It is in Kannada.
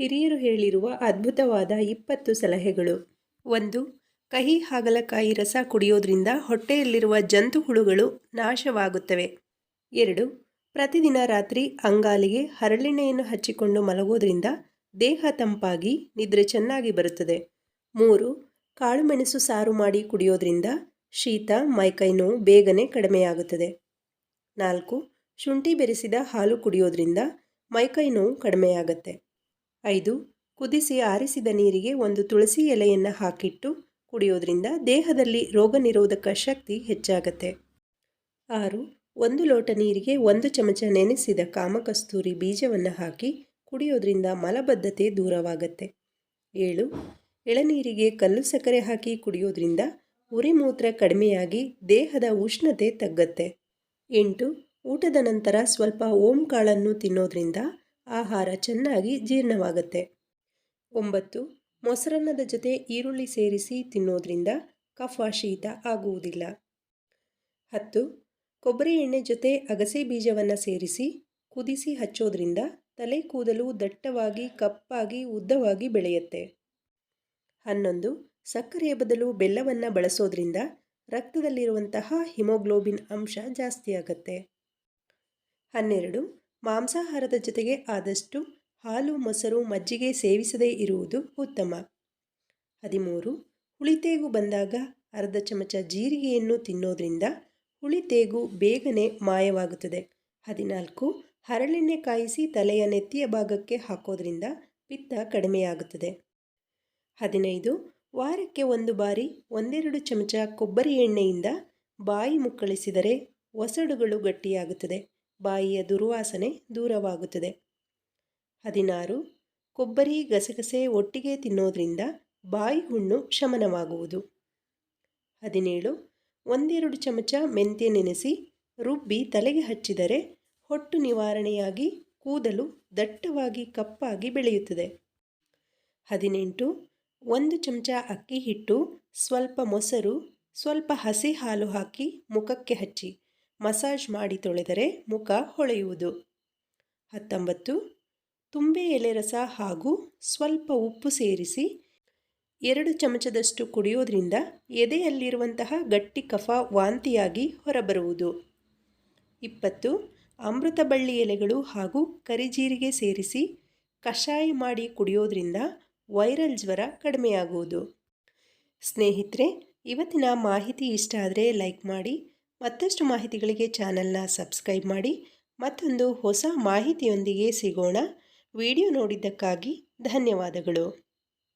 ಹಿರಿಯರು ಹೇಳಿರುವ ಅದ್ಭುತವಾದ ಇಪ್ಪತ್ತು ಸಲಹೆಗಳು. ಒಂದು, ಕಹಿ ಹಾಗಲಕಾಯಿ ರಸ ಕುಡಿಯೋದ್ರಿಂದ ಹೊಟ್ಟೆಯಲ್ಲಿರುವ ಜಂತು ಹುಳುಗಳು ನಾಶವಾಗುತ್ತವೆ. ಎರಡು, ಪ್ರತಿದಿನ ರಾತ್ರಿ ಅಂಗಾಲಿಗೆ ಹರಳೆಣ್ಣೆಯನ್ನು ಹಚ್ಚಿಕೊಂಡು ಮಲಗೋದ್ರಿಂದ ದೇಹ ತಂಪಾಗಿ, ನಿದ್ರೆ ಚೆನ್ನಾಗಿ ಬರುತ್ತದೆ. ಮೂರು ಕಾಳುಮೆಣಸು ಸಾರು ಮಾಡಿ ಕುಡಿಯೋದ್ರಿಂದ ಶೀತ ಮೈಕೈ ನೋವು ಬೇಗನೆ ಕಡಿಮೆಯಾಗುತ್ತದೆ. ನಾಲ್ಕು, ಶುಂಠಿ ಬೆರೆಸಿದ ಹಾಲು ಕುಡಿಯೋದ್ರಿಂದ ಮೈಕೈ ನೋವು ಕಡಿಮೆಯಾಗುತ್ತೆ. ಐದು. ಕುದಿಸಿ ಆರಿಸಿದ ನೀರಿಗೆ ಒಂದು ತುಳಸಿ ಎಲೆಯನ್ನು ಹಾಕಿಟ್ಟು ಕುಡಿಯೋದ್ರಿಂದ ದೇಹದಲ್ಲಿ ರೋಗ ನಿರೋಧಕ ಶಕ್ತಿ ಹೆಚ್ಚಾಗತ್ತೆ. ಆರು. ಒಂದು ಲೋಟ ನೀರಿಗೆ ಒಂದು ಚಮಚ ನೆನೆಸಿದ ಕಾಮಕಸ್ತೂರಿ ಬೀಜವನ್ನು ಹಾಕಿ ಕುಡಿಯೋದ್ರಿಂದ ಮಲಬದ್ಧತೆ ದೂರವಾಗತ್ತೆ. ಏಳು. ಎಳನೀರಿಗೆ ಕಲ್ಲು ಸಕ್ಕರೆ ಹಾಕಿ ಕುಡಿಯೋದ್ರಿಂದ ಉರಿಮೂತ್ರ ಕಡಿಮೆಯಾಗಿ ದೇಹದ ಉಷ್ಣತೆ ತಗ್ಗತ್ತೆ. ಎಂಟು. ಊಟದ ನಂತರ ಸ್ವಲ್ಪ ಓಂ ಕಾಳನ್ನು ತಿನ್ನೋದ್ರಿಂದ ಆಹಾರ ಚೆನ್ನಾಗಿ ಜೀರ್ಣವಾಗುತ್ತೆ. ಒಂಬತ್ತು, ಮೊಸರನ್ನದ ಜೊತೆ ಈರುಳ್ಳಿ ಸೇರಿಸಿ ತಿನ್ನೋದ್ರಿಂದ ಕಫ ಶೀತ ಆಗುವುದಿಲ್ಲ. ಹತ್ತು, ಕೊಬ್ಬರಿ ಎಣ್ಣೆ ಜೊತೆ ಅಗಸೆ ಬೀಜವನ್ನು ಸೇರಿಸಿ ಕುದಿಸಿ ಹಚ್ಚೋದ್ರಿಂದ ತಲೆ ಕೂದಲು ದಟ್ಟವಾಗಿ, ಕಪ್ಪಾಗಿ, ಉದ್ದವಾಗಿ ಬೆಳೆಯುತ್ತೆ. ಹನ್ನೊಂದು, ಸಕ್ಕರೆಯ ಬದಲು ಬೆಲ್ಲವನ್ನು ಬಳಸೋದ್ರಿಂದ ರಕ್ತದಲ್ಲಿರುವಂತಹ ಹಿಮೋಗ್ಲೋಬಿನ್ ಅಂಶ ಜಾಸ್ತಿಯಾಗತ್ತೆ. ಹನ್ನೆರಡು ಮಾಂಸಾಹಾರದ ಜೊತೆಗೆ ಆದಷ್ಟು ಹಾಲು, ಮೊಸರು, ಮಜ್ಜಿಗೆ ಸೇವಿಸದೇ ಇರುವುದು ಉತ್ತಮ. ಹದಿಮೂರು. ಹುಳಿತೇಗು ಬಂದಾಗ ಅರ್ಧ ಚಮಚ ಜೀರಿಗೆಯನ್ನು ತಿನ್ನೋದ್ರಿಂದ ಹುಳಿತೇಗು ಬೇಗನೆ ಮಾಯವಾಗುತ್ತದೆ. ಹದಿನಾಲ್ಕು. ಹರಳೆಣ್ಣೆ ಕಾಯಿಸಿ ತಲೆಯ ನೆತ್ತಿಯ ಭಾಗಕ್ಕೆ ಹಾಕೋದ್ರಿಂದ ಪಿತ್ತ ಕಡಿಮೆಯಾಗುತ್ತದೆ. ಹದಿನೈದು. ವಾರಕ್ಕೆ ಒಂದು ಬಾರಿ ಒಂದೆರಡು ಚಮಚ ಕೊಬ್ಬರಿ ಎಣ್ಣೆಯಿಂದ ಬಾಯಿ ಮುಕ್ಕಳಿಸಿದರೆ ಒಸಡುಗಳು ಗಟ್ಟಿಯಾಗುತ್ತದೆ. ಬಾಯಿಯ ದುರ್ವಾಸನೆ ದೂರವಾಗುತ್ತದೆ. ಹದಿನಾರು. ಕೊಬ್ಬರಿ ಗಸಗಸೆ ಒಟ್ಟಿಗೆ ತಿನ್ನೋದ್ರಿಂದ ಬಾಯಿ ಹುಣ್ಣು ಶಮನವಾಗುವುದು. ಹದಿನೇಳು. ಒಂದೆರಡು ಚಮಚ ಮೆಂತ್ಯ ನೆನೆಸಿ ರುಬ್ಬಿ ತಲೆಗೆ ಹಚ್ಚಿದರೆ ಹೊಟ್ಟು ನಿವಾರಣೆಯಾಗಿ ಕೂದಲು ದಟ್ಟವಾಗಿ ಕಪ್ಪಾಗಿ ಬೆಳೆಯುತ್ತದೆ. ಹದಿನೆಂಟು. ಒಂದು ಚಮಚ ಅಕ್ಕಿ ಹಿಟ್ಟು, ಸ್ವಲ್ಪ ಮೊಸರು, ಸ್ವಲ್ಪ ಹಸಿ ಹಾಲು ಹಾಕಿ ಮುಖಕ್ಕೆ ಹಚ್ಚಿ. ಮಸಾಜ್ ಮಾಡಿ ತೊಳೆದರೆ ಮುಖ ಹೊಳೆಯುವುದು. ಹತ್ತೊಂಬತ್ತು. ತುಂಬೆ ಎಲೆ ರಸ ಹಾಗೂ ಸ್ವಲ್ಪ ಉಪ್ಪು ಸೇರಿಸಿ ಎರಡು ಚಮಚದಷ್ಟು ಕುಡಿಯೋದ್ರಿಂದ ಎದೆಯಲ್ಲಿರುವಂತಹ ಗಟ್ಟಿ ಕಫ ವಾಂತಿಯಾಗಿ ಹೊರಬರುವುದು. ಇಪ್ಪತ್ತು. ಅಮೃತ ಬಳ್ಳಿ ಎಲೆಗಳು ಹಾಗೂ ಕರಿಜೀರಿಗೆ ಸೇರಿಸಿ ಕಷಾಯ ಮಾಡಿ ಕುಡಿಯೋದ್ರಿಂದ ವೈರಲ್ ಜ್ವರ ಕಡಿಮೆಯಾಗುವುದು. ಸ್ನೇಹಿತರೆ, ಇವತ್ತಿನ ಮಾಹಿತಿ ಇಷ್ಟ ಆದರೆ ಲೈಕ್ ಮಾಡಿ ಮತ್ತಷ್ಟು ಮಾಹಿತಿಗಳಿಗೆ ಚಾನಲ್ನ ಸಬ್ಸ್ಕ್ರೈಬ್ ಮಾಡಿ ಮತ್ತೊಂದು ಹೊಸ ಮಾಹಿತಿಯೊಂದಿಗೆ ಸಿಗೋಣ. ವಿಡಿಯೋ ನೋಡಿದ್ದಕ್ಕಾಗಿ ಧನ್ಯವಾದಗಳು.